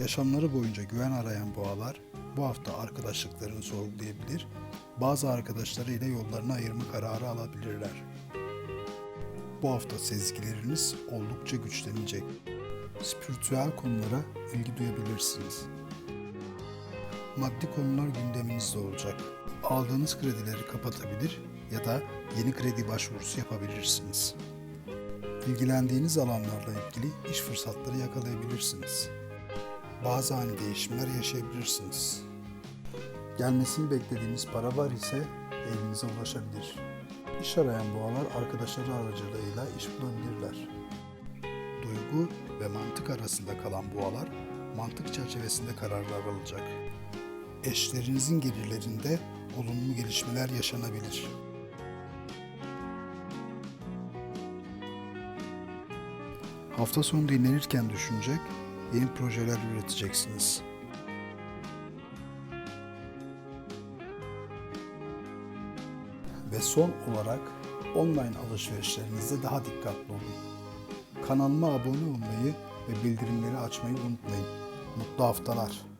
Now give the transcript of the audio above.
Yaşamları boyunca güven arayan boğalar bu hafta arkadaşlıklarını sorgulayabilir, bazı arkadaşlarıyla yollarını ayırma kararı alabilirler. Bu hafta sezgileriniz oldukça güçlenecek. Spiritüel konulara ilgi duyabilirsiniz. Maddi konular gündeminizde olacak. Aldığınız kredileri kapatabilir ya da yeni kredi başvurusu yapabilirsiniz. İlgilendiğiniz alanlarla ilgili iş fırsatları yakalayabilirsiniz. Bazı ani değişimler yaşayabilirsiniz. Gelmesini beklediğiniz para var ise elinize ulaşabilir. İş arayan boğalar arkadaşları aracılığıyla iş bulabilirler. Duygu ve mantık arasında kalan boğalar mantık çerçevesinde kararlar alacak. Eşlerinizin gelirlerinde olumlu gelişmeler yaşanabilir. Hafta sonu dinlenirken düşünecek, yeni projeler üreteceksiniz. Ve son olarak online alışverişlerinizde daha dikkatli olun. Kanalıma abone olmayı ve bildirimleri açmayı unutmayın. Mutlu haftalar.